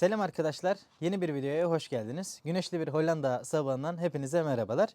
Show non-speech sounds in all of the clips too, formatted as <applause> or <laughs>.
Selam arkadaşlar. Yeni bir videoya hoş geldiniz. Güneşli bir Hollanda sabahından hepinize merhabalar.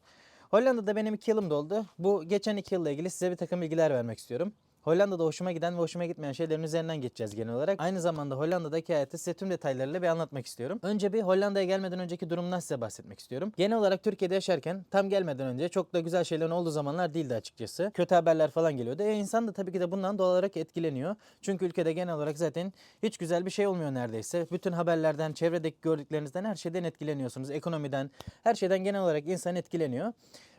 Hollanda'da benim 2 yılım doldu. Bu geçen 2 yılla ilgili size bir takım bilgiler vermek istiyorum. Hollanda'da hoşuma giden ve hoşuma gitmeyen şeylerin üzerinden geçeceğiz genel olarak. Aynı zamanda Hollanda'daki hayatı size tüm detaylarıyla bir anlatmak istiyorum. Önce bir Hollanda'ya gelmeden önceki durumdan size bahsetmek istiyorum. Genel olarak Türkiye'de yaşarken tam gelmeden önce çok da güzel şeylerin olduğu zamanlar değildi açıkçası. Kötü haberler falan geliyordu. E insan da tabii ki de bundan doğal olarak etkileniyor. Çünkü ülkede genel olarak zaten hiç güzel bir şey olmuyor neredeyse. Bütün haberlerden, çevredeki gördüklerinizden her şeyden etkileniyorsunuz. Ekonomiden, her şeyden genel olarak insan etkileniyor.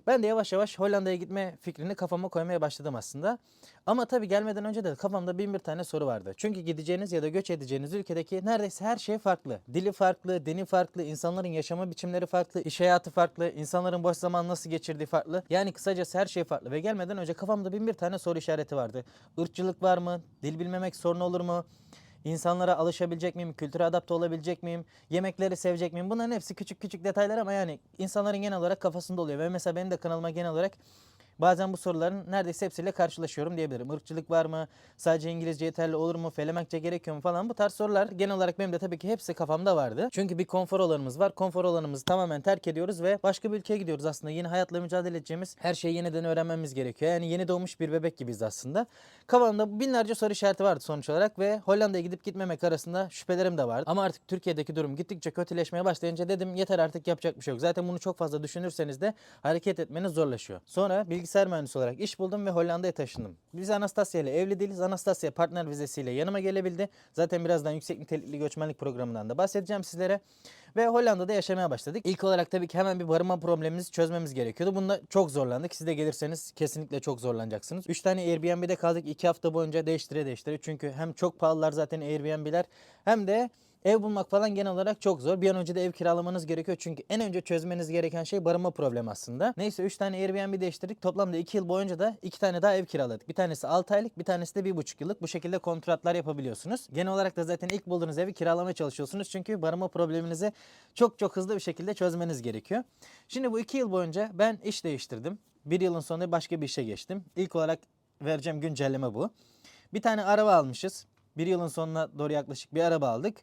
Ben de yavaş yavaş Hollanda'ya gitme fikrini kafama koymaya başladım aslında. Ama tabii gelmeden önce de kafamda bin bir tane soru vardı. Çünkü gideceğiniz ya da göç edeceğiniz ülkedeki neredeyse her şey farklı. Dili farklı, dini farklı, insanların yaşama biçimleri farklı, iş hayatı farklı, insanların boş zaman nasıl geçirdiği farklı. Yani kısacası her şey farklı ve gelmeden önce kafamda bin bir tane soru işareti vardı. Irkçılık var mı? Dil bilmemek sorun olur mu? İnsanlara alışabilecek miyim? Kültüre adapte olabilecek miyim? Yemekleri sevecek miyim? Bunların hepsi küçük küçük detaylar ama yani insanların genel olarak kafasında oluyor. Ve mesela benim de kanalıma genel olarak bazen bu soruların neredeyse hepsiyle karşılaşıyorum diyebilirim. Irkçılık var mı? Sadece İngilizce yeterli olur mu? Felemenkçe gerekiyor mu falan bu tarz sorular genel olarak benim de tabii ki hepsi kafamda vardı. Çünkü bir konfor alanımız var. Konfor alanımızı tamamen terk ediyoruz ve başka bir ülkeye gidiyoruz aslında. Yeni hayatla mücadele edeceğimiz her şeyi yeniden öğrenmemiz gerekiyor. Yani yeni doğmuş bir bebek gibiyiz aslında. Kafamda binlerce soru işareti vardı sonuç olarak ve Hollanda'ya gidip gitmemek arasında şüphelerim de vardı. Ama artık Türkiye'deki durum gittikçe kötüleşmeye başlayınca dedim yeter artık yapacak bir şey yok. Zaten bunu çok fazla düşünürseniz de hareket etmeniz zorlaşıyor. Sonra bilgisayar mühendisi olarak iş buldum ve Hollanda'ya taşındım. Biz Anastasia ile evli değiliz. Anastasia partner vizesiyle yanıma gelebildi. Zaten birazdan yüksek nitelikli göçmenlik programından da bahsedeceğim sizlere. Ve Hollanda'da yaşamaya başladık. İlk olarak tabii ki hemen bir barınma problemimizi çözmemiz gerekiyordu. Bunda çok zorlandık. Siz de gelirseniz kesinlikle çok zorlanacaksınız. 3 tane Airbnb'de kaldık. 2 hafta boyunca değiştire değiştire. Çünkü hem çok pahalılar zaten Airbnb'ler hem de Ev bulmak falan genel olarak çok zor. Bir an önce de ev kiralamanız gerekiyor. Çünkü en önce çözmeniz gereken şey barınma problemi aslında. Neyse 3 tane Airbnb değiştirdik. Toplamda 2 yıl boyunca da 2 tane daha ev kiraladık. Bir tanesi 6 aylık, bir tanesi de 1,5 yıllık. Bu şekilde kontratlar yapabiliyorsunuz. Genel olarak da zaten ilk bulduğunuz evi kiralamaya çalışıyorsunuz. Çünkü barınma probleminizi çok çok hızlı bir şekilde çözmeniz gerekiyor. Şimdi bu 2 yıl boyunca ben iş değiştirdim. Bir yılın sonunda başka bir işe geçtim. İlk olarak vereceğim güncelleme bu. Bir tane araba almışız. Bir yılın sonuna doğru yaklaşık bir araba aldık.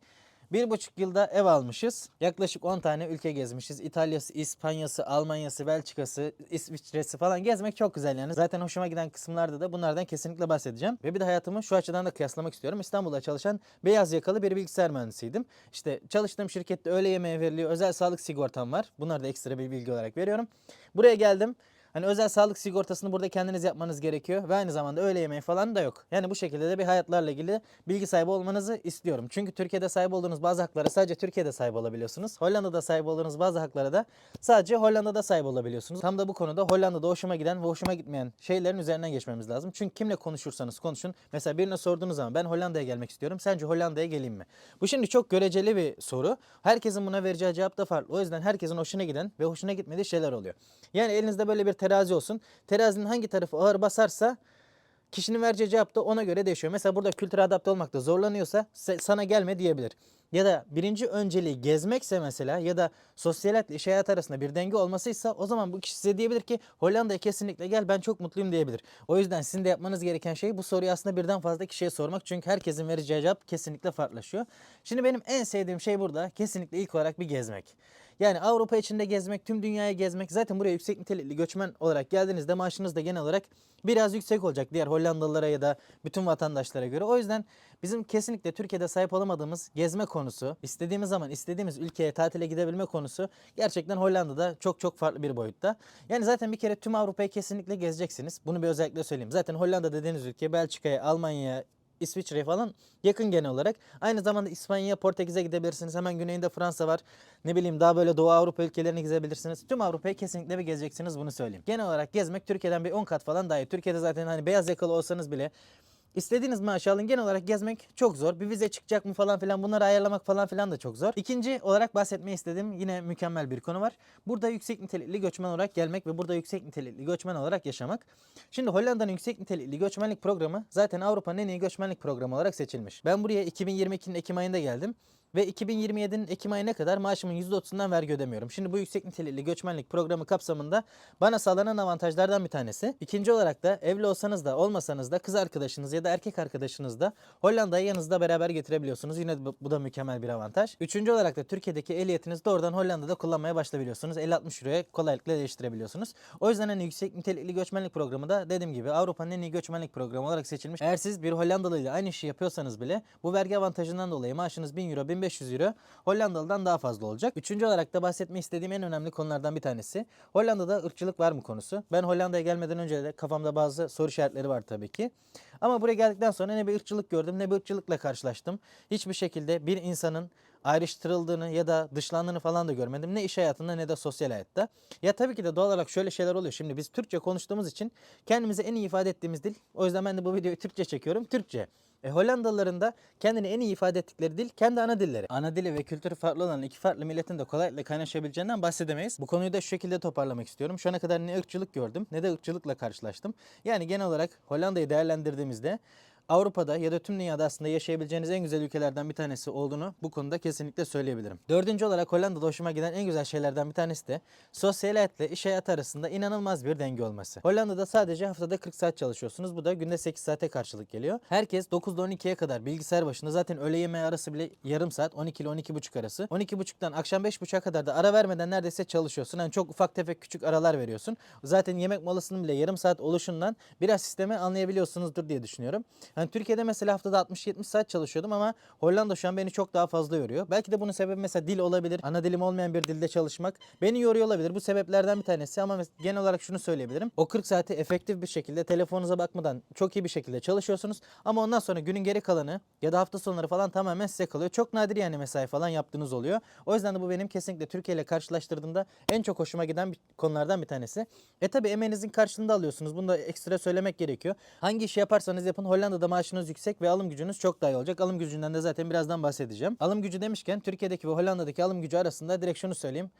Bir buçuk yılda ev almışız. Yaklaşık 10 tane ülke gezmişiz. İtalya'sı, İspanya'sı, Almanya'sı, Belçika'sı, İsviçre'si falan gezmek çok güzel yani. Zaten hoşuma giden kısımlarda da bunlardan kesinlikle bahsedeceğim. Ve bir de hayatımı şu açıdan da kıyaslamak istiyorum. İstanbul'da çalışan beyaz yakalı bir bilgisayar mühendisiydim. İşte çalıştığım şirkette öğle yemeği veriliyor. Özel sağlık sigortam var. Bunları da ekstra bir bilgi olarak veriyorum. Buraya geldim. Hani özel sağlık sigortasını burada kendiniz yapmanız gerekiyor ve aynı zamanda öğle yemeği falan da yok. Yani bu şekilde de bir hayatlarla ilgili bilgi sahibi olmanızı istiyorum. Çünkü Türkiye'de sahip olduğunuz bazı haklara sadece Türkiye'de sahip olabiliyorsunuz. Hollanda'da sahip olduğunuz bazı haklara da sadece Hollanda'da sahip olabiliyorsunuz. Tam da bu konuda Hollanda'da hoşuma giden ve hoşuma gitmeyen şeylerin üzerinden geçmemiz lazım. Çünkü kimle konuşursanız konuşun. Mesela birine sorduğunuz zaman ben Hollanda'ya gelmek istiyorum. Sence Hollanda'ya geleyim mi? Bu şimdi çok göreceli bir soru. Herkesin buna vereceği cevap da farklı. O yüzden herkesin hoşuna giden ve hoşuna gitmediği şeyler oluyor. Yani elinizde böyle bir terazi olsun. Terazinin hangi tarafı ağır basarsa kişinin vereceği cevap da ona göre değişiyor. Mesela burada kültüre adapte olmakta zorlanıyorsa sana gelme diyebilir. Ya da birinci önceliği gezmekse mesela ya da sosyal hayatla iş hayatı arasında bir denge olmasıysa o zaman bu kişi size diyebilir ki Hollanda'ya kesinlikle gel ben çok mutluyum diyebilir. O yüzden sizin de yapmanız gereken şey bu soruyu aslında birden fazla kişiye sormak. Çünkü herkesin vereceği cevap kesinlikle farklılaşıyor. Şimdi benim en sevdiğim şey burada kesinlikle ilk olarak bir gezmek. Yani Avrupa içinde gezmek, tüm dünyayı gezmek. Zaten buraya yüksek nitelikli göçmen olarak geldiğinizde maaşınız da genel olarak biraz yüksek olacak diğer Hollandalılara ya da bütün vatandaşlara göre. O yüzden bizim kesinlikle Türkiye'de sahip olamadığımız gezme konusu, istediğimiz zaman istediğimiz ülkeye tatile gidebilme konusu gerçekten Hollanda'da çok çok farklı bir boyutta. Yani zaten bir kere tüm Avrupa'yı kesinlikle gezeceksiniz. Bunu bir özellikle söyleyeyim. Zaten Hollanda dediğiniz ülke Belçika'ya, Almanya'ya, İsviçre falan yakın genel olarak. Aynı zamanda İspanya, Portekiz'e gidebilirsiniz. Hemen güneyinde Fransa var. Ne bileyim daha böyle Doğu Avrupa ülkelerini gezebilirsiniz. Tüm Avrupa'yı kesinlikle bir gezeceksiniz bunu söyleyeyim. Genel olarak gezmek Türkiye'den bir 10 kat falan daha iyi. Türkiye'de zaten hani beyaz yakalı olsanız bile İstediğiniz maaşı alın genel olarak gezmek çok zor. Bir vize çıkacak mı falan filan bunları ayarlamak falan filan da çok zor. İkinci olarak bahsetmeyi istediğim yine mükemmel bir konu var. Burada yüksek nitelikli göçmen olarak gelmek ve burada yüksek nitelikli göçmen olarak yaşamak. Şimdi Hollanda'nın yüksek nitelikli göçmenlik programı zaten Avrupa'nın en iyi göçmenlik programı olarak seçilmiş. Ben buraya 2022'nin Ekim ayında geldim. Ve 2027'nin Ekim ayına kadar maaşımın %30'undan vergi ödemiyorum. Şimdi bu yüksek nitelikli göçmenlik programı kapsamında bana sağlanan avantajlardan bir tanesi. İkinci olarak da evli olsanız da olmasanız da kız arkadaşınız ya da erkek arkadaşınız da Hollanda'yı yanınızda beraber getirebiliyorsunuz. Yine bu, da mükemmel bir avantaj. Üçüncü olarak da Türkiye'deki ehliyetinizi doğrudan Hollanda'da kullanmaya başlayabiliyorsunuz. 50-60 euroya kolaylıkla değiştirebiliyorsunuz. O yüzden hani yüksek nitelikli göçmenlik programı da dediğim gibi Avrupa'nın en iyi göçmenlik programı olarak seçilmiş. Eğer siz bir Hollandalı ile aynı işi yapıyorsanız bile bu vergi avantajından dolayı maaşınız 1000 euro 1500 euro Hollandalı'dan daha fazla olacak. Üçüncü olarak da bahsetmek istediğim en önemli konulardan bir tanesi. Hollanda'da ırkçılık var mı konusu. Ben Hollanda'ya gelmeden önce de kafamda bazı soru işaretleri var tabii ki. Ama buraya geldikten sonra ne bir ırkçılık gördüm ne bir ırkçılıkla karşılaştım. Hiçbir şekilde bir insanın ayrıştırıldığını ya da dışlandığını falan da görmedim. Ne iş hayatında ne de sosyal hayatta. Ya tabii ki de doğal olarak şöyle şeyler oluyor. Şimdi biz Türkçe konuştuğumuz için kendimizi en iyi ifade ettiğimiz dil. O yüzden ben de bu videoyu Türkçe çekiyorum. Türkçe. E, Hollandalıların da kendini en iyi ifade ettikleri dil kendi ana dilleri. Ana dili ve kültürü farklı olan iki farklı milletin de kolaylıkla kaynaşabileceğinden bahsedemeyiz. Bu konuyu da şu şekilde toparlamak istiyorum. Şu ana kadar ne ırkçılık gördüm ne de ırkçılıkla karşılaştım. Yani genel olarak Hollanda'yı değerlendirdiğimizde Avrupa'da ya da tüm dünyada aslında yaşayabileceğiniz en güzel ülkelerden bir tanesi olduğunu bu konuda kesinlikle söyleyebilirim. Dördüncü olarak Hollanda'da hoşuma giden en güzel şeylerden bir tanesi de sosyal hayatle iş hayatı arasında inanılmaz bir denge olması. Hollanda'da sadece haftada 40 saat çalışıyorsunuz. Bu da günde 8 saate karşılık geliyor. Herkes 9'da 12'ye kadar bilgisayar başında. Zaten öğle yemeği arası bile yarım saat 12 ile 12.30 arası. 12.30'dan akşam 5.30'a kadar da ara vermeden neredeyse çalışıyorsun. Yani çok ufak tefek küçük aralar veriyorsun. Zaten yemek molasının bile yarım saat oluşundan biraz sistemi anlayabiliyorsunuzdur diye düşünüyorum. Hani Türkiye'de mesela haftada 60-70 saat çalışıyordum ama Hollanda şu an beni çok daha fazla yoruyor. Belki de bunun sebebi mesela dil olabilir. Ana dilim olmayan bir dilde çalışmak beni yoruyor olabilir. Bu sebeplerden bir tanesi ama genel olarak şunu söyleyebilirim. O 40 saati efektif bir şekilde telefonunuza bakmadan çok iyi bir şekilde çalışıyorsunuz. Ama ondan sonra günün geri kalanı ya da hafta sonları falan tamamen size kalıyor. Çok nadir yani mesai falan yaptığınız oluyor. O yüzden de bu benim kesinlikle Türkiye ile karşılaştırdığımda en çok hoşuma giden bir konulardan bir tanesi. E tabi emeğinizin karşılığında alıyorsunuz. Bunu da ekstra söylemek gerekiyor. Hangi işi yaparsanız yapın Hollanda'da maaşınız yüksek ve alım gücünüz çok daha iyi olacak. Alım gücünden de zaten birazdan bahsedeceğim. Alım gücü demişken Türkiye'deki ve Hollanda'daki alım gücü arasında direkt şunu söyleyeyim.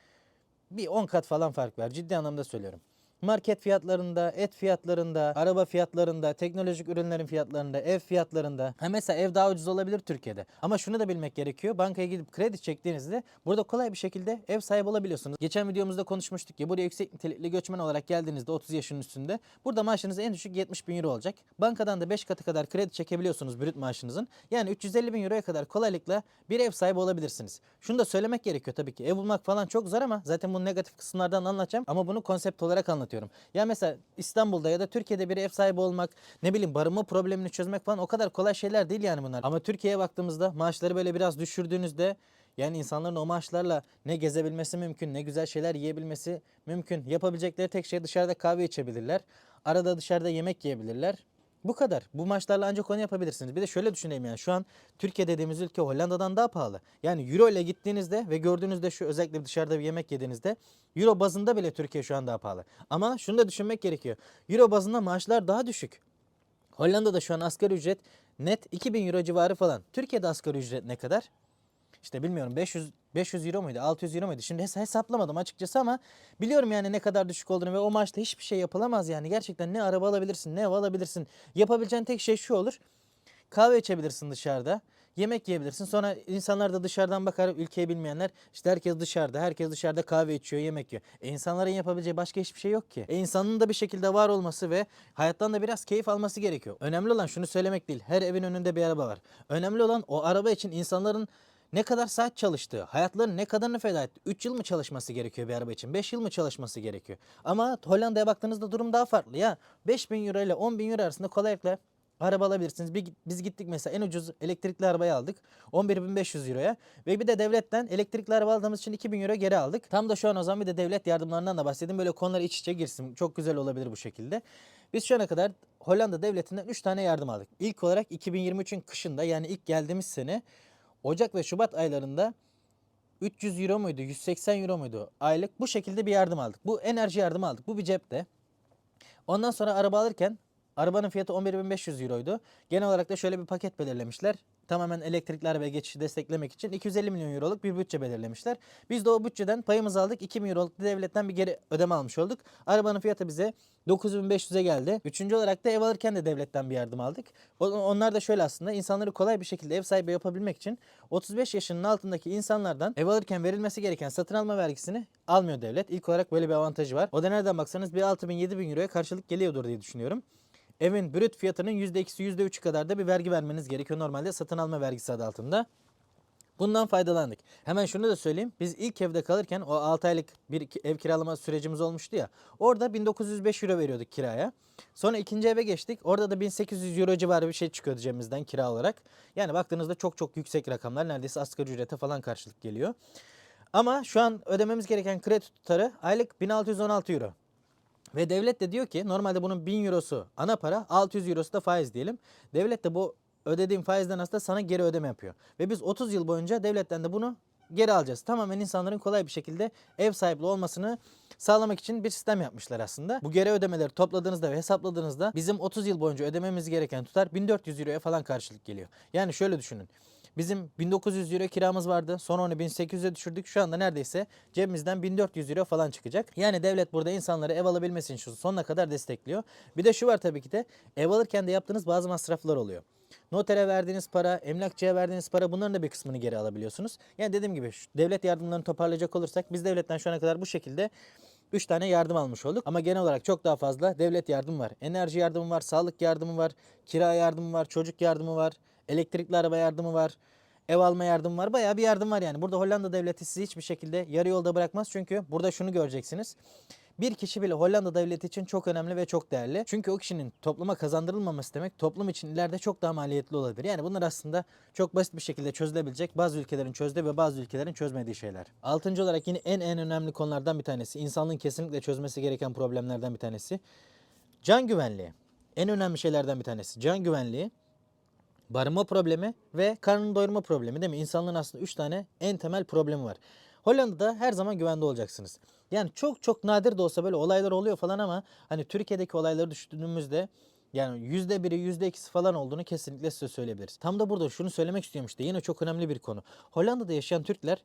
Bir 10 kat falan fark var. Ciddi anlamda söylüyorum. Market fiyatlarında, et fiyatlarında, araba fiyatlarında, teknolojik ürünlerin fiyatlarında, ev fiyatlarında. Ha mesela ev daha ucuz olabilir Türkiye'de. Ama şunu da bilmek gerekiyor. Bankaya gidip kredi çektiğinizde burada kolay bir şekilde ev sahibi olabiliyorsunuz. Geçen videomuzda konuşmuştuk ki buraya yüksek nitelikli göçmen olarak geldiğinizde 30 yaşın üstünde burada maaşınız en düşük 70 bin euro olacak. Bankadan da 5 katı kadar kredi çekebiliyorsunuz brüt maaşınızın. Yani 350 bin euroya kadar kolaylıkla bir ev sahibi olabilirsiniz. Şunu da söylemek gerekiyor tabii ki. Ev bulmak falan çok zor ama zaten bunu negatif kısımlardan anlatacağım. Ama bunu konsept olarak anlatıyorum. Ya mesela İstanbul'da ya da Türkiye'de bir ev sahibi olmak, ne bileyim barınma problemini çözmek falan o kadar kolay şeyler değil yani bunlar. Ama Türkiye'ye baktığımızda maaşları böyle biraz düşürdüğünüzde yani insanların o maaşlarla ne gezebilmesi mümkün, ne güzel şeyler yiyebilmesi mümkün. Yapabilecekleri tek şey dışarıda kahve içebilirler. Arada dışarıda yemek yiyebilirler. Bu kadar. Bu maçlarla ancak onu yapabilirsiniz. Bir de şöyle düşüneyim yani şu an Türkiye dediğimiz ülke Hollanda'dan daha pahalı. Yani euro ile gittiğinizde ve gördüğünüzde şu özellikle dışarıda bir yemek yediğinizde euro bazında bile Türkiye şu an daha pahalı. Ama şunu da düşünmek gerekiyor. Euro bazında maaşlar daha düşük. Hollanda'da şu an asgari ücret net 2000 euro civarı falan. Türkiye'de asgari ücret ne kadar? İşte bilmiyorum 500 500 euro muydu 600 euro muydu? Şimdi hes- hesaplamadım açıkçası ama biliyorum yani ne kadar düşük olduğunu ve o maaşta hiçbir şey yapılamaz yani. Gerçekten ne araba alabilirsin ne ev alabilirsin. Yapabileceğin tek şey şu olur. Kahve içebilirsin dışarıda. Yemek yiyebilirsin. Sonra insanlar da dışarıdan bakar ülkeyi bilmeyenler. işte herkes dışarıda. Herkes dışarıda kahve içiyor, yemek yiyor. E insanların yapabileceği başka hiçbir şey yok ki. E insanın da bir şekilde var olması ve hayattan da biraz keyif alması gerekiyor. Önemli olan şunu söylemek değil. Her evin önünde bir araba var. Önemli olan o araba için insanların ne kadar saat çalıştığı, hayatlarının ne kadarını feda etti. 3 yıl mı çalışması gerekiyor bir araba için? 5 yıl mı çalışması gerekiyor? Ama Hollanda'ya baktığınızda durum daha farklı ya. 5000 euro ile 10 bin euro arasında kolaylıkla araba alabilirsiniz. Biz gittik mesela en ucuz elektrikli arabayı aldık. 11.500 euroya. Ve bir de devletten elektrikli araba aldığımız için 2000 euro geri aldık. Tam da şu an o zaman bir de devlet yardımlarından da bahsedeyim. Böyle konular iç içe girsin. Çok güzel olabilir bu şekilde. Biz şu ana kadar Hollanda devletinden 3 tane yardım aldık. İlk olarak 2023'ün kışında yani ilk geldiğimiz sene Ocak ve Şubat aylarında 300 euro muydu, 180 euro muydu aylık bu şekilde bir yardım aldık. Bu enerji yardımı aldık. Bu bir cepte. Ondan sonra araba alırken arabanın fiyatı 11.500 euroydu. Genel olarak da şöyle bir paket belirlemişler. Tamamen elektrikli arabaya geçişi desteklemek için 250 milyon euroluk bir bütçe belirlemişler. Biz de o bütçeden payımızı aldık. 2 milyon euroluk devletten bir geri ödeme almış olduk. Arabanın fiyatı bize 9500'e geldi. Üçüncü olarak da ev alırken de devletten bir yardım aldık. Onlar da şöyle aslında insanları kolay bir şekilde ev sahibi yapabilmek için 35 yaşının altındaki insanlardan ev alırken verilmesi gereken satın alma vergisini almıyor devlet. İlk olarak böyle bir avantajı var. O da nereden baksanız bir 6000 7000 euroya karşılık geliyordur diye düşünüyorum. Evin brüt fiyatının %2'si %3'ü kadar da bir vergi vermeniz gerekiyor normalde satın alma vergisi adı altında. Bundan faydalandık. Hemen şunu da söyleyeyim. Biz ilk evde kalırken o 6 aylık bir ev kiralama sürecimiz olmuştu ya. Orada 1905 euro veriyorduk kiraya. Sonra ikinci eve geçtik. Orada da 1800 euro civarı bir şey çıkıyordu cebimizden kira olarak. Yani baktığınızda çok çok yüksek rakamlar. Neredeyse asgari ücrete falan karşılık geliyor. Ama şu an ödememiz gereken kredi tutarı aylık 1616 euro. Ve devlet de diyor ki normalde bunun 1000 eurosu ana para 600 eurosu da faiz diyelim. Devlet de bu ödediğin faizden aslında sana geri ödeme yapıyor. Ve biz 30 yıl boyunca devletten de bunu geri alacağız. Tamamen insanların kolay bir şekilde ev sahibi olmasını sağlamak için bir sistem yapmışlar aslında. Bu geri ödemeleri topladığınızda ve hesapladığınızda bizim 30 yıl boyunca ödememiz gereken tutar 1400 euroya falan karşılık geliyor. Yani şöyle düşünün. Bizim 1900 euro kiramız vardı. Sonra onu 1800'e düşürdük. Şu anda neredeyse cebimizden 1400 euro falan çıkacak. Yani devlet burada insanları ev alabilmesi için sonuna kadar destekliyor. Bir de şu var tabii ki de ev alırken de yaptığınız bazı masraflar oluyor. Notere verdiğiniz para, emlakçıya verdiğiniz para bunların da bir kısmını geri alabiliyorsunuz. Yani dediğim gibi devlet yardımlarını toparlayacak olursak biz devletten şu ana kadar bu şekilde 3 tane yardım almış olduk. Ama genel olarak çok daha fazla devlet yardımı var. Enerji yardımı var, sağlık yardımı var, kira yardımı var, çocuk yardımı var, elektrikli araba yardımı var. Ev alma yardımı var. Bayağı bir yardım var yani. Burada Hollanda devleti sizi hiçbir şekilde yarı yolda bırakmaz. Çünkü burada şunu göreceksiniz. Bir kişi bile Hollanda devleti için çok önemli ve çok değerli. Çünkü o kişinin topluma kazandırılmaması demek toplum için ileride çok daha maliyetli olabilir. Yani bunlar aslında çok basit bir şekilde çözülebilecek bazı ülkelerin çözdüğü ve bazı ülkelerin çözmediği şeyler. Altıncı olarak yine en en önemli konulardan bir tanesi. insanlığın kesinlikle çözmesi gereken problemlerden bir tanesi. Can güvenliği. En önemli şeylerden bir tanesi. Can güvenliği barınma problemi ve karnını doyurma problemi değil mi? İnsanlığın aslında 3 tane en temel problemi var. Hollanda'da her zaman güvende olacaksınız. Yani çok çok nadir de olsa böyle olaylar oluyor falan ama hani Türkiye'deki olayları düşündüğümüzde yani yüzde biri, yüzde ikisi falan olduğunu kesinlikle size söyleyebiliriz. Tam da burada şunu söylemek istiyorum işte yine çok önemli bir konu. Hollanda'da yaşayan Türkler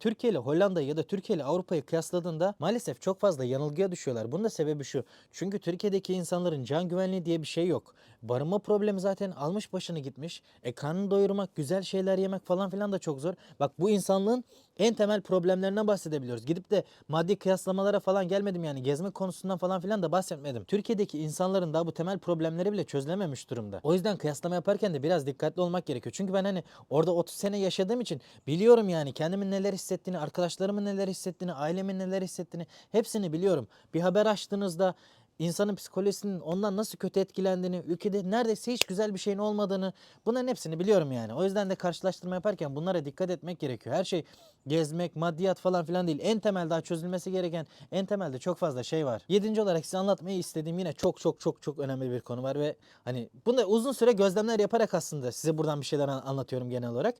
Türkiye ile Hollanda'yı ya da Türkiye ile Avrupa'yı kıyasladığında maalesef çok fazla yanılgıya düşüyorlar. Bunun da sebebi şu. Çünkü Türkiye'deki insanların can güvenliği diye bir şey yok. Barınma problemi zaten almış başını gitmiş. E karnını doyurmak, güzel şeyler yemek falan filan da çok zor. Bak bu insanlığın en temel problemlerinden bahsedebiliyoruz. Gidip de maddi kıyaslamalara falan gelmedim yani gezme konusundan falan filan da bahsetmedim. Türkiye'deki insanların daha bu temel problemleri bile çözülememiş durumda. O yüzden kıyaslama yaparken de biraz dikkatli olmak gerekiyor. Çünkü ben hani orada 30 sene yaşadığım için biliyorum yani kendimin neler hissettiğini, arkadaşlarımın neler hissettiğini, ailemin neler hissettiğini hepsini biliyorum. Bir haber açtığınızda insanın psikolojisinin ondan nasıl kötü etkilendiğini, ülkede neredeyse hiç güzel bir şeyin olmadığını bunların hepsini biliyorum yani. O yüzden de karşılaştırma yaparken bunlara dikkat etmek gerekiyor. Her şey gezmek, maddiyat falan filan değil. En temel daha çözülmesi gereken en temelde çok fazla şey var. Yedinci olarak size anlatmayı istediğim yine çok çok çok çok önemli bir konu var ve hani bunu uzun süre gözlemler yaparak aslında size buradan bir şeyler an- anlatıyorum genel olarak.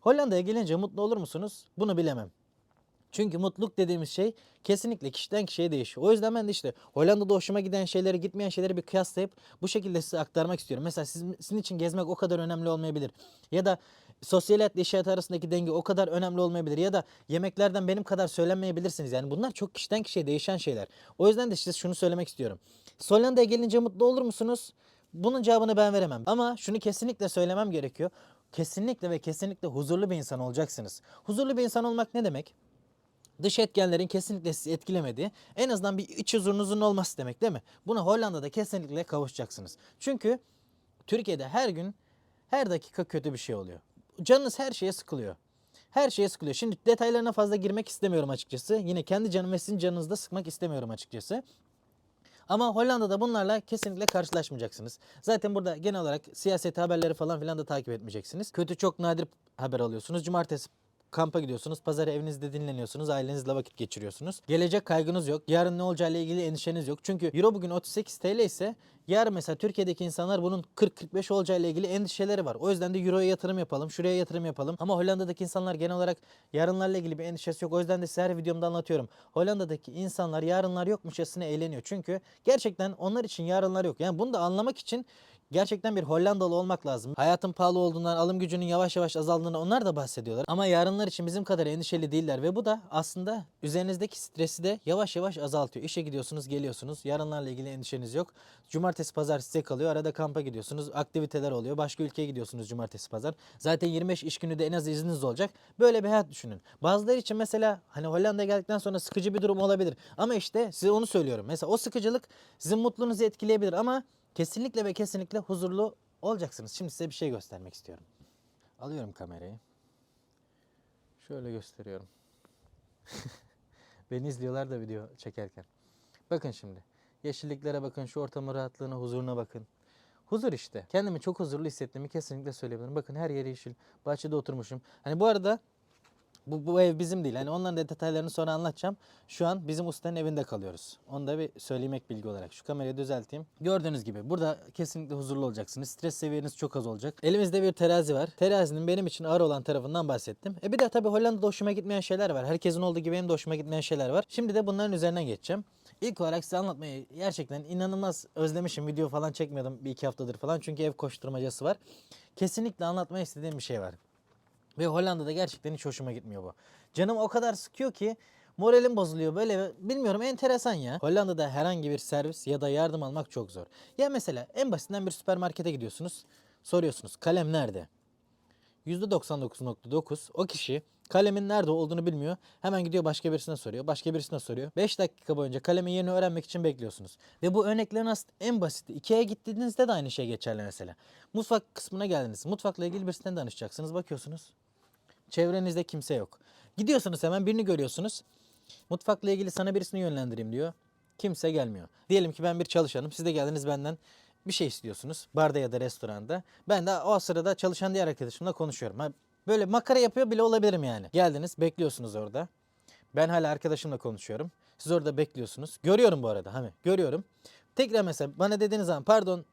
Hollanda'ya gelince mutlu olur musunuz? Bunu bilemem. Çünkü mutluluk dediğimiz şey kesinlikle kişiden kişiye değişiyor. O yüzden ben de işte Hollanda'da hoşuma giden şeyleri gitmeyen şeyleri bir kıyaslayıp bu şekilde size aktarmak istiyorum. Mesela sizin, sizin için gezmek o kadar önemli olmayabilir. Ya da sosyal hayatla iş hayatı arasındaki denge o kadar önemli olmayabilir. Ya da yemeklerden benim kadar söylenmeyebilirsiniz. Yani bunlar çok kişiden kişiye değişen şeyler. O yüzden de size şunu söylemek istiyorum. Hollanda'ya gelince mutlu olur musunuz? Bunun cevabını ben veremem. Ama şunu kesinlikle söylemem gerekiyor. Kesinlikle ve kesinlikle huzurlu bir insan olacaksınız. Huzurlu bir insan olmak ne demek? Dış etkenlerin kesinlikle sizi etkilemediği en azından bir iç huzurunuzun olması demek değil mi? Buna Hollanda'da kesinlikle kavuşacaksınız. Çünkü Türkiye'de her gün her dakika kötü bir şey oluyor. Canınız her şeye sıkılıyor. Her şeye sıkılıyor. Şimdi detaylarına fazla girmek istemiyorum açıkçası. Yine kendi canım ve sizin canınızı sıkmak istemiyorum açıkçası. Ama Hollanda'da bunlarla kesinlikle karşılaşmayacaksınız. Zaten burada genel olarak siyaset haberleri falan filan da takip etmeyeceksiniz. Kötü çok nadir haber alıyorsunuz. Cumartesi kampa gidiyorsunuz. Pazar evinizde dinleniyorsunuz. Ailenizle vakit geçiriyorsunuz. Gelecek kaygınız yok. Yarın ne olacağıyla ilgili endişeniz yok. Çünkü Euro bugün 38 TL ise yarın mesela Türkiye'deki insanlar bunun 40-45 olacağıyla ilgili endişeleri var. O yüzden de Euro'ya yatırım yapalım, şuraya yatırım yapalım. Ama Hollanda'daki insanlar genel olarak yarınlarla ilgili bir endişesi yok. O yüzden de size her videomda anlatıyorum. Hollanda'daki insanlar yarınlar yokmuşçasına eğleniyor. Çünkü gerçekten onlar için yarınlar yok. Yani bunu da anlamak için Gerçekten bir Hollandalı olmak lazım. Hayatın pahalı olduğundan, alım gücünün yavaş yavaş azaldığını onlar da bahsediyorlar. Ama yarınlar için bizim kadar endişeli değiller ve bu da aslında üzerinizdeki stresi de yavaş yavaş azaltıyor. İşe gidiyorsunuz, geliyorsunuz. Yarınlarla ilgili endişeniz yok. Cumartesi pazar size kalıyor. Arada kampa gidiyorsunuz. Aktiviteler oluyor. Başka ülkeye gidiyorsunuz cumartesi pazar. Zaten 25 iş günü de en az izniniz olacak. Böyle bir hayat düşünün. Bazıları için mesela hani Hollanda'ya geldikten sonra sıkıcı bir durum olabilir. Ama işte size onu söylüyorum. Mesela o sıkıcılık sizin mutluluğunuzu etkileyebilir ama kesinlikle ve kesinlikle huzurlu olacaksınız. Şimdi size bir şey göstermek istiyorum. Alıyorum kamerayı. Şöyle gösteriyorum. <laughs> Beni izliyorlar da video çekerken. Bakın şimdi. Yeşilliklere bakın, şu ortamın rahatlığına, huzuruna bakın. Huzur işte. Kendimi çok huzurlu hissettiğimi kesinlikle söyleyebilirim. Bakın her yeri yeşil. Bahçede oturmuşum. Hani bu arada bu, bu ev bizim değil. Hani onların da detaylarını sonra anlatacağım. Şu an bizim ustanın evinde kalıyoruz. Onu da bir söylemek bilgi olarak. Şu kamerayı düzelteyim. Gördüğünüz gibi burada kesinlikle huzurlu olacaksınız. Stres seviyeniz çok az olacak. Elimizde bir terazi var. Terazinin benim için ağır olan tarafından bahsettim. E bir de tabii Hollanda'da hoşuma gitmeyen şeyler var. Herkesin olduğu gibi benim de hoşuma gitmeyen şeyler var. Şimdi de bunların üzerinden geçeceğim. İlk olarak size anlatmayı gerçekten inanılmaz özlemişim. Video falan çekmiyordum bir iki haftadır falan. Çünkü ev koşturmacası var. Kesinlikle anlatmayı istediğim bir şey var. Ve Hollanda'da gerçekten hiç hoşuma gitmiyor bu. Canım o kadar sıkıyor ki moralim bozuluyor böyle bilmiyorum enteresan ya. Hollanda'da herhangi bir servis ya da yardım almak çok zor. Ya mesela en basitinden bir süpermarkete gidiyorsunuz. Soruyorsunuz kalem nerede? %99.9 o kişi kalemin nerede olduğunu bilmiyor. Hemen gidiyor başka birisine soruyor. Başka birisine soruyor. 5 dakika boyunca kalemin yerini öğrenmek için bekliyorsunuz. Ve bu örneklerin aslında en basiti. Ikea'ya gittiğinizde de aynı şey geçerli mesela. Mutfak kısmına geldiniz. Mutfakla ilgili birisinden danışacaksınız. Bakıyorsunuz. Çevrenizde kimse yok. Gidiyorsunuz hemen birini görüyorsunuz. Mutfakla ilgili sana birisini yönlendireyim diyor. Kimse gelmiyor. Diyelim ki ben bir çalışanım. Siz de geldiniz benden bir şey istiyorsunuz. Barda ya da restoranda. Ben de o sırada çalışan diğer arkadaşımla konuşuyorum. Böyle makara yapıyor bile olabilirim yani. Geldiniz bekliyorsunuz orada. Ben hala arkadaşımla konuşuyorum. Siz orada bekliyorsunuz. Görüyorum bu arada hani görüyorum. Tekrar mesela bana dediğiniz zaman pardon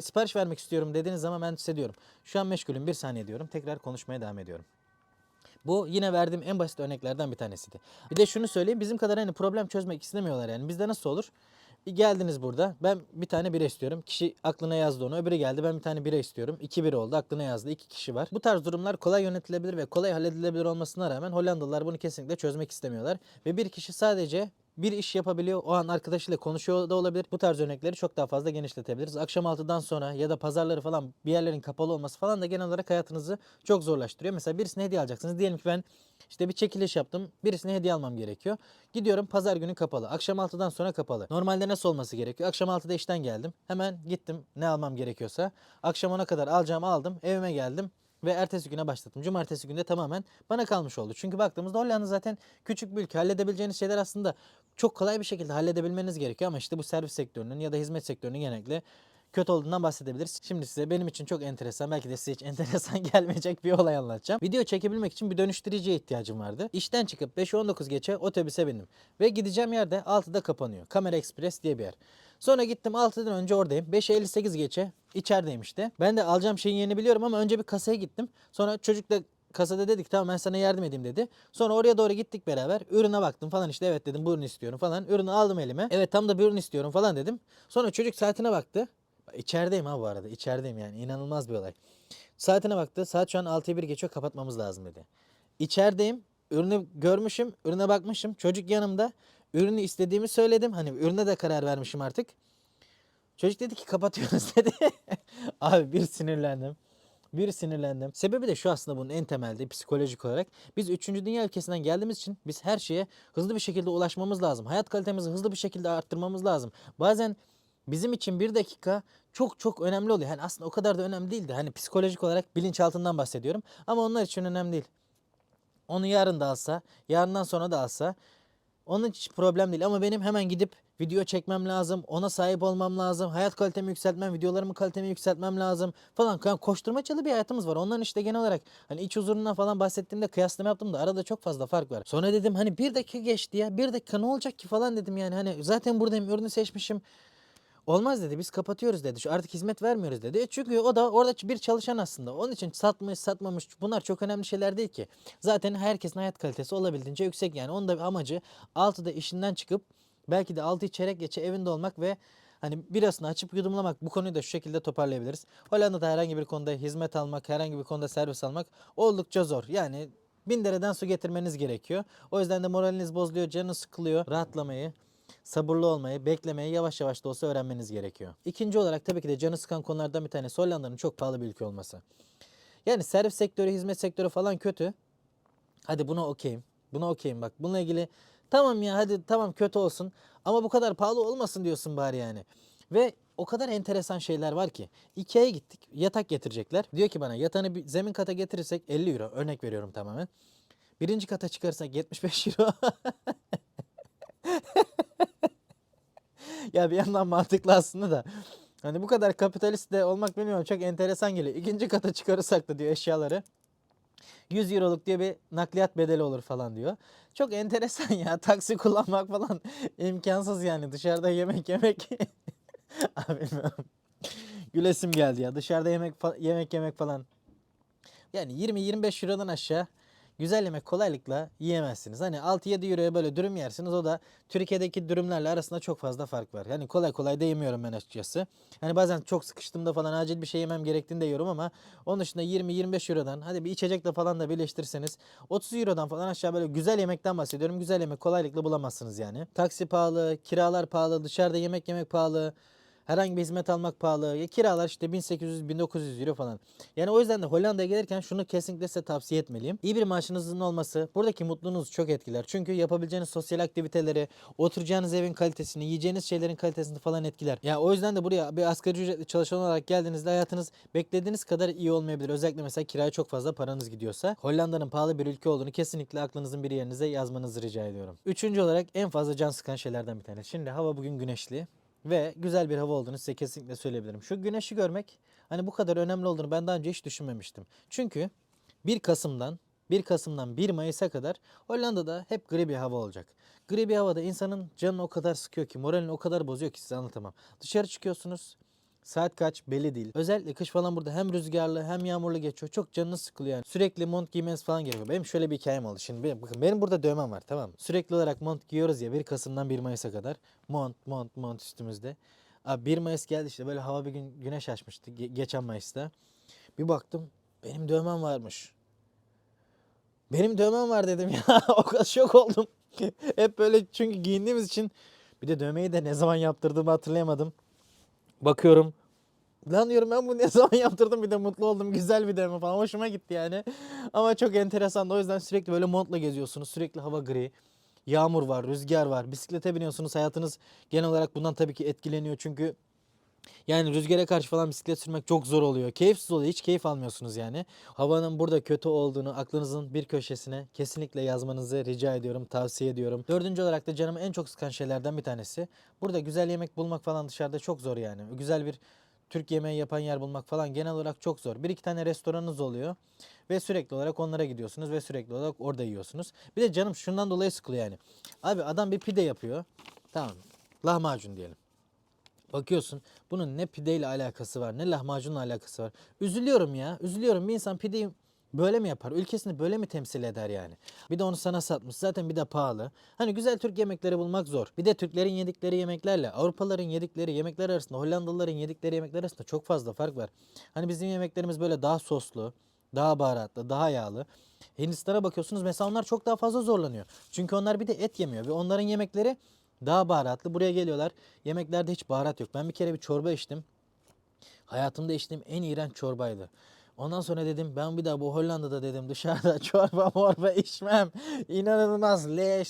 sipariş vermek istiyorum dediğiniz zaman ben size diyorum. Şu an meşgulüm bir saniye diyorum. Tekrar konuşmaya devam ediyorum. Bu yine verdiğim en basit örneklerden bir tanesiydi. Bir de şunu söyleyeyim bizim kadar hani problem çözmek istemiyorlar yani. Bizde nasıl olur? Geldiniz burada. Ben bir tane bira istiyorum. Kişi aklına yazdı onu. Öbürü geldi. Ben bir tane bira istiyorum. İki bira oldu. Aklına yazdı. İki kişi var. Bu tarz durumlar kolay yönetilebilir ve kolay halledilebilir olmasına rağmen Hollandalılar bunu kesinlikle çözmek istemiyorlar. Ve bir kişi sadece bir iş yapabiliyor. O an arkadaşıyla konuşuyor da olabilir. Bu tarz örnekleri çok daha fazla genişletebiliriz. Akşam 6'dan sonra ya da pazarları falan bir yerlerin kapalı olması falan da genel olarak hayatınızı çok zorlaştırıyor. Mesela birisine hediye alacaksınız. Diyelim ki ben işte bir çekiliş yaptım. Birisine hediye almam gerekiyor. Gidiyorum pazar günü kapalı. Akşam 6'dan sonra kapalı. Normalde nasıl olması gerekiyor? Akşam 6'da işten geldim. Hemen gittim ne almam gerekiyorsa. Akşam 10'a kadar alacağımı aldım. Evime geldim ve ertesi güne başladım. Cumartesi günde tamamen bana kalmış oldu. Çünkü baktığımızda Hollanda zaten küçük bir ülke. Halledebileceğiniz şeyler aslında çok kolay bir şekilde halledebilmeniz gerekiyor ama işte bu servis sektörünün ya da hizmet sektörünün genellikle kötü olduğundan bahsedebiliriz. Şimdi size benim için çok enteresan belki de size hiç <laughs> enteresan gelmeyecek bir olay anlatacağım. Video çekebilmek için bir dönüştürücüye ihtiyacım vardı. İşten çıkıp 5.19 geçe otobüse bindim. Ve gideceğim yerde 6'da kapanıyor. Kamera Express diye bir yer. Sonra gittim 6'dan önce oradayım. 5.58 geçe içerideyim işte. Ben de alacağım şeyin yerini biliyorum ama önce bir kasaya gittim. Sonra çocuk da kasada dedik tamam ben sana yardım edeyim dedi. Sonra oraya doğru gittik beraber. Ürüne baktım falan işte evet dedim bu ürünü istiyorum falan. Ürünü aldım elime. Evet tam da bir ürün istiyorum falan dedim. Sonra çocuk saatine baktı. İçerideyim ha bu arada. İçerideyim yani. inanılmaz bir olay. Saatine baktı. Saat şu an 6'ya 1 geçiyor. Kapatmamız lazım dedi. İçerideyim. Ürünü görmüşüm. Ürüne bakmışım. Çocuk yanımda. Ürünü istediğimi söyledim. Hani ürüne de karar vermişim artık. Çocuk dedi ki kapatıyoruz <laughs> dedi. Abi bir sinirlendim. Bir sinirlendim. Sebebi de şu aslında bunun en temelde psikolojik olarak. Biz 3. Dünya ülkesinden geldiğimiz için biz her şeye hızlı bir şekilde ulaşmamız lazım. Hayat kalitemizi hızlı bir şekilde arttırmamız lazım. Bazen bizim için bir dakika çok çok önemli oluyor. Hani aslında o kadar da önemli değildi. Hani psikolojik olarak bilinçaltından bahsediyorum. Ama onlar için önemli değil. Onu yarın da alsa, yarından sonra da alsa onun hiç problem değil ama benim hemen gidip video çekmem lazım. Ona sahip olmam lazım. Hayat kalitemi yükseltmem, videolarımın kalitemi yükseltmem lazım falan. Yani koşturmacalı bir hayatımız var. Onların işte genel olarak hani iç huzurundan falan bahsettiğimde kıyaslama yaptım da arada çok fazla fark var. Sonra dedim hani bir dakika geçti ya. Bir dakika ne olacak ki falan dedim yani. Hani zaten buradayım ürünü seçmişim. Olmaz dedi biz kapatıyoruz dedi. Şu artık hizmet vermiyoruz dedi. E çünkü o da orada bir çalışan aslında. Onun için satmış satmamış bunlar çok önemli şeyler değil ki. Zaten herkesin hayat kalitesi olabildiğince yüksek yani. Onun da amacı 6'da işinden çıkıp belki de 6 çeyrek geçe evinde olmak ve Hani birasını açıp yudumlamak bu konuyu da şu şekilde toparlayabiliriz. Hollanda'da herhangi bir konuda hizmet almak, herhangi bir konuda servis almak oldukça zor. Yani bin dereden su getirmeniz gerekiyor. O yüzden de moraliniz bozuluyor, canınız sıkılıyor. Rahatlamayı, sabırlı olmayı, beklemeyi yavaş yavaş da olsa öğrenmeniz gerekiyor. İkinci olarak tabii ki de canı sıkan konulardan bir tanesi Hollanda'nın çok pahalı bir ülke olması. Yani servis sektörü, hizmet sektörü falan kötü. Hadi buna okeyim. Buna okeyim bak. Bununla ilgili tamam ya hadi tamam kötü olsun ama bu kadar pahalı olmasın diyorsun bari yani. Ve o kadar enteresan şeyler var ki. Ikea'ya gittik. Yatak getirecekler. Diyor ki bana yatağını bir zemin kata getirirsek 50 euro. Örnek veriyorum tamamen. Birinci kata çıkarsak 75 euro. <laughs> <laughs> ya bir yandan mantıklı aslında da. Hani bu kadar kapitalist de olmak bilmiyorum çok enteresan geliyor. İkinci kata çıkarırsak da diyor eşyaları. 100 euroluk diye bir nakliyat bedeli olur falan diyor. Çok enteresan ya <laughs> taksi kullanmak falan <laughs> imkansız yani dışarıda yemek yemek. Abi. Gülesim geldi ya dışarıda yemek yemek yemek falan. Yani 20-25 eurodan aşağı güzel yemek kolaylıkla yiyemezsiniz. Hani 6-7 euroya böyle dürüm yersiniz. O da Türkiye'deki dürümlerle arasında çok fazla fark var. Yani kolay kolay da yemiyorum ben açıkçası. Hani bazen çok sıkıştığımda falan acil bir şey yemem gerektiğini de yiyorum ama onun dışında 20-25 eurodan hadi bir içecekle falan da birleştirirseniz 30 eurodan falan aşağı böyle güzel yemekten bahsediyorum. Güzel yemek kolaylıkla bulamazsınız yani. Taksi pahalı, kiralar pahalı, dışarıda yemek yemek pahalı. Herhangi bir hizmet almak pahalı. Ya kiralar işte 1800-1900 euro falan. Yani o yüzden de Hollanda'ya gelirken şunu kesinlikle size tavsiye etmeliyim. İyi bir maaşınızın olması buradaki mutluluğunuzu çok etkiler. Çünkü yapabileceğiniz sosyal aktiviteleri, oturacağınız evin kalitesini, yiyeceğiniz şeylerin kalitesini falan etkiler. Ya o yüzden de buraya bir asgari ücretli çalışan olarak geldiğinizde hayatınız beklediğiniz kadar iyi olmayabilir. Özellikle mesela kiraya çok fazla paranız gidiyorsa. Hollanda'nın pahalı bir ülke olduğunu kesinlikle aklınızın bir yerinize yazmanızı rica ediyorum. Üçüncü olarak en fazla can sıkan şeylerden bir tanesi. Şimdi hava bugün güneşli ve güzel bir hava olduğunu size kesinlikle söyleyebilirim. Şu güneşi görmek hani bu kadar önemli olduğunu ben daha önce hiç düşünmemiştim. Çünkü 1 Kasım'dan 1 Kasım'dan 1 Mayıs'a kadar Hollanda'da hep gri bir hava olacak. Gri bir havada insanın canını o kadar sıkıyor ki, moralini o kadar bozuyor ki size anlatamam. Dışarı çıkıyorsunuz, Saat kaç belli değil. Özellikle kış falan burada hem rüzgarlı hem yağmurlu geçiyor. Çok canınız sıkılıyor yani. Sürekli mont giymeniz falan gerekiyor. Benim şöyle bir hikayem oldu. Şimdi benim, bakın benim burada dövmem var tamam mı? Sürekli olarak mont giyiyoruz ya 1 Kasım'dan 1 Mayıs'a kadar. Mont, mont, mont üstümüzde. Abi 1 Mayıs geldi işte böyle hava bir gün güneş açmıştı ge- geçen Mayıs'ta. Bir baktım benim dövmem varmış. Benim dövmem var dedim ya. <laughs> o kadar şok oldum. <laughs> Hep böyle çünkü giyindiğimiz için bir de dövmeyi de ne zaman yaptırdığımı hatırlayamadım. Bakıyorum. Lan diyorum ben bunu ne <laughs> zaman yaptırdım bir de mutlu oldum. Güzel bir dövme falan. Hoşuma gitti yani. Ama çok enteresan. O yüzden sürekli böyle montla geziyorsunuz. Sürekli hava gri. Yağmur var, rüzgar var. Bisiklete biniyorsunuz. Hayatınız genel olarak bundan tabii ki etkileniyor. Çünkü yani rüzgara karşı falan bisiklet sürmek çok zor oluyor. Keyifsiz oluyor. Hiç keyif almıyorsunuz yani. Havanın burada kötü olduğunu aklınızın bir köşesine kesinlikle yazmanızı rica ediyorum. Tavsiye ediyorum. Dördüncü olarak da canımı en çok sıkan şeylerden bir tanesi. Burada güzel yemek bulmak falan dışarıda çok zor yani. Güzel bir Türk yemeği yapan yer bulmak falan genel olarak çok zor. Bir iki tane restoranınız oluyor ve sürekli olarak onlara gidiyorsunuz ve sürekli olarak orada yiyorsunuz. Bir de canım şundan dolayı sıkılıyor yani. Abi adam bir pide yapıyor. Tamam. Lahmacun diyelim. Bakıyorsun bunun ne pideyle alakası var ne lahmacunla alakası var. Üzülüyorum ya. Üzülüyorum. Bir insan pideyi böyle mi yapar? Ülkesini böyle mi temsil eder yani? Bir de onu sana satmış. Zaten bir de pahalı. Hani güzel Türk yemekleri bulmak zor. Bir de Türklerin yedikleri yemeklerle Avrupalıların yedikleri yemekler arasında Hollandalıların yedikleri yemekler arasında çok fazla fark var. Hani bizim yemeklerimiz böyle daha soslu, daha baharatlı, daha yağlı. Hindistan'a bakıyorsunuz mesela onlar çok daha fazla zorlanıyor. Çünkü onlar bir de et yemiyor ve onların yemekleri daha baharatlı. Buraya geliyorlar. Yemeklerde hiç baharat yok. Ben bir kere bir çorba içtim. Hayatımda içtiğim en iğrenç çorbaydı. Ondan sonra dedim ben bir daha bu Hollanda'da dedim dışarıda <laughs> çorba morba içmem. İnanılmaz leş,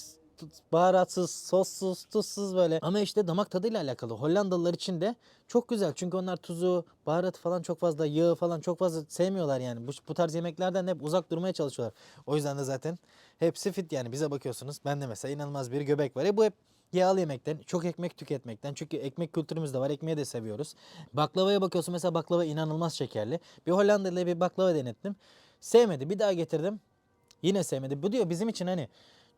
baharatsız, sossuz, tuzsuz böyle. Ama işte damak tadıyla alakalı. Hollandalılar için de çok güzel. Çünkü onlar tuzu, baharatı falan çok fazla, yağı falan çok fazla sevmiyorlar yani. Bu, bu tarz yemeklerden hep uzak durmaya çalışıyorlar. O yüzden de zaten hepsi fit yani. Bize bakıyorsunuz. Ben de mesela inanılmaz bir göbek var. E bu hep yağlı yemekten, çok ekmek tüketmekten. Çünkü ekmek kültürümüz de var. Ekmeği de seviyoruz. Baklavaya bakıyorsun mesela baklava inanılmaz şekerli. Bir Hollandalı bir baklava denettim. Sevmedi. Bir daha getirdim. Yine sevmedi. Bu diyor bizim için hani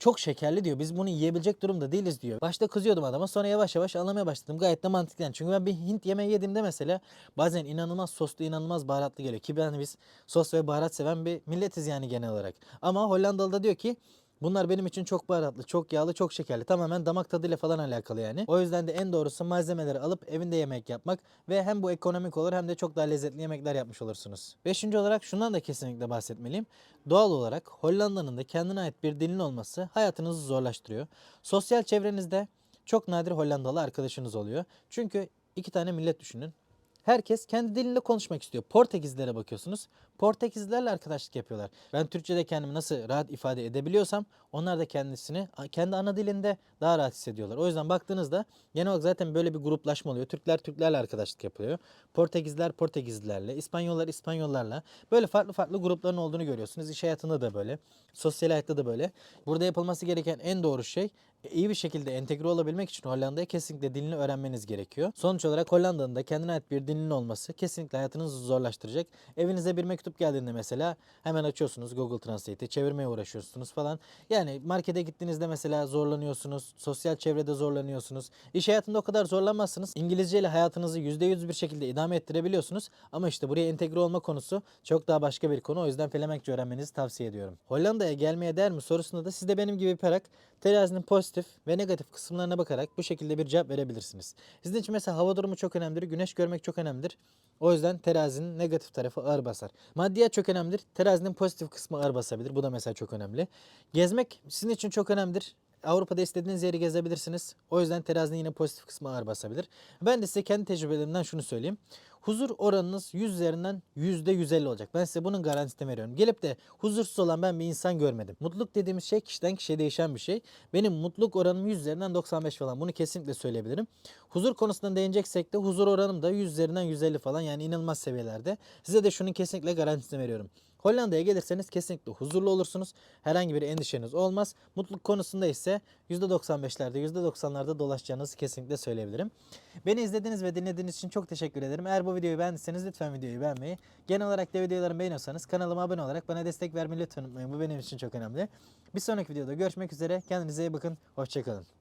çok şekerli diyor. Biz bunu yiyebilecek durumda değiliz diyor. Başta kızıyordum adama. Sonra yavaş yavaş anlamaya başladım. Gayet de mantıklı yani. Çünkü ben bir Hint yemeği yediğimde mesela bazen inanılmaz soslu, inanılmaz baharatlı geliyor. Ki ben biz sos ve baharat seven bir milletiz yani genel olarak. Ama Hollandalı da diyor ki Bunlar benim için çok baharatlı, çok yağlı, çok şekerli. Tamamen damak tadıyla falan alakalı yani. O yüzden de en doğrusu malzemeleri alıp evinde yemek yapmak ve hem bu ekonomik olur hem de çok daha lezzetli yemekler yapmış olursunuz. Beşinci olarak şundan da kesinlikle bahsetmeliyim. Doğal olarak Hollanda'nın da kendine ait bir dilin olması hayatınızı zorlaştırıyor. Sosyal çevrenizde çok nadir Hollandalı arkadaşınız oluyor. Çünkü iki tane millet düşünün. Herkes kendi dilinde konuşmak istiyor. Portekizlere bakıyorsunuz. Portekizlerle arkadaşlık yapıyorlar. Ben Türkçe'de kendimi nasıl rahat ifade edebiliyorsam onlar da kendisini kendi ana dilinde daha rahat hissediyorlar. O yüzden baktığınızda genel olarak zaten böyle bir gruplaşma oluyor. Türkler Türklerle arkadaşlık yapıyor. Portekizler Portekizlilerle, İspanyollar İspanyollarla böyle farklı farklı grupların olduğunu görüyorsunuz. İş hayatında da böyle, sosyal hayatta da böyle. Burada yapılması gereken en doğru şey iyi bir şekilde entegre olabilmek için Hollanda'ya kesinlikle dilini öğrenmeniz gerekiyor. Sonuç olarak Hollanda'nın da kendine ait bir dilinin olması kesinlikle hayatınızı zorlaştıracak. Evinize bir mektup geldiğinde mesela hemen açıyorsunuz Google Translate'i, çevirmeye uğraşıyorsunuz falan. Yani markete gittiğinizde mesela zorlanıyorsunuz, sosyal çevrede zorlanıyorsunuz. İş hayatında o kadar zorlanmazsınız. İngilizce ile hayatınızı %100 bir şekilde idame ettirebiliyorsunuz. Ama işte buraya entegre olma konusu çok daha başka bir konu. O yüzden Felemenkçe öğrenmenizi tavsiye ediyorum. Hollanda'ya gelmeye değer mi sorusunda da siz de benim gibi yaparak terazinin pozitif ve negatif kısımlarına bakarak bu şekilde bir cevap verebilirsiniz. Sizin için mesela hava durumu çok önemlidir, güneş görmek çok önemlidir. O yüzden terazinin negatif tarafı ağır basar. Maddiyat çok önemlidir. Terazinin pozitif kısmı ağır basabilir. Bu da mesela çok önemli. Gezmek sizin için çok önemlidir. Avrupa'da istediğiniz yeri gezebilirsiniz. O yüzden terazinin yine pozitif kısmı ağır basabilir. Ben de size kendi tecrübelerimden şunu söyleyeyim. Huzur oranınız 100 üzerinden %150 olacak. Ben size bunun garantisini veriyorum. Gelip de huzursuz olan ben bir insan görmedim. Mutluluk dediğimiz şey kişiden kişiye değişen bir şey. Benim mutluluk oranım 100 üzerinden 95 falan. Bunu kesinlikle söyleyebilirim. Huzur konusunda değineceksek de huzur oranım da 100 üzerinden 150 falan yani inanılmaz seviyelerde. Size de şunun kesinlikle garantisini veriyorum. Hollanda'ya gelirseniz kesinlikle huzurlu olursunuz. Herhangi bir endişeniz olmaz. Mutluluk konusunda ise %95'lerde %90'larda dolaşacağınızı kesinlikle söyleyebilirim. Beni izlediğiniz ve dinlediğiniz için çok teşekkür ederim. Eğer bu videoyu beğendiyseniz lütfen videoyu beğenmeyi, genel olarak da videolarımı beğeniyorsanız kanalıma abone olarak bana destek vermeyi lütfen unutmayın. Bu benim için çok önemli. Bir sonraki videoda görüşmek üzere. Kendinize iyi bakın. Hoşçakalın.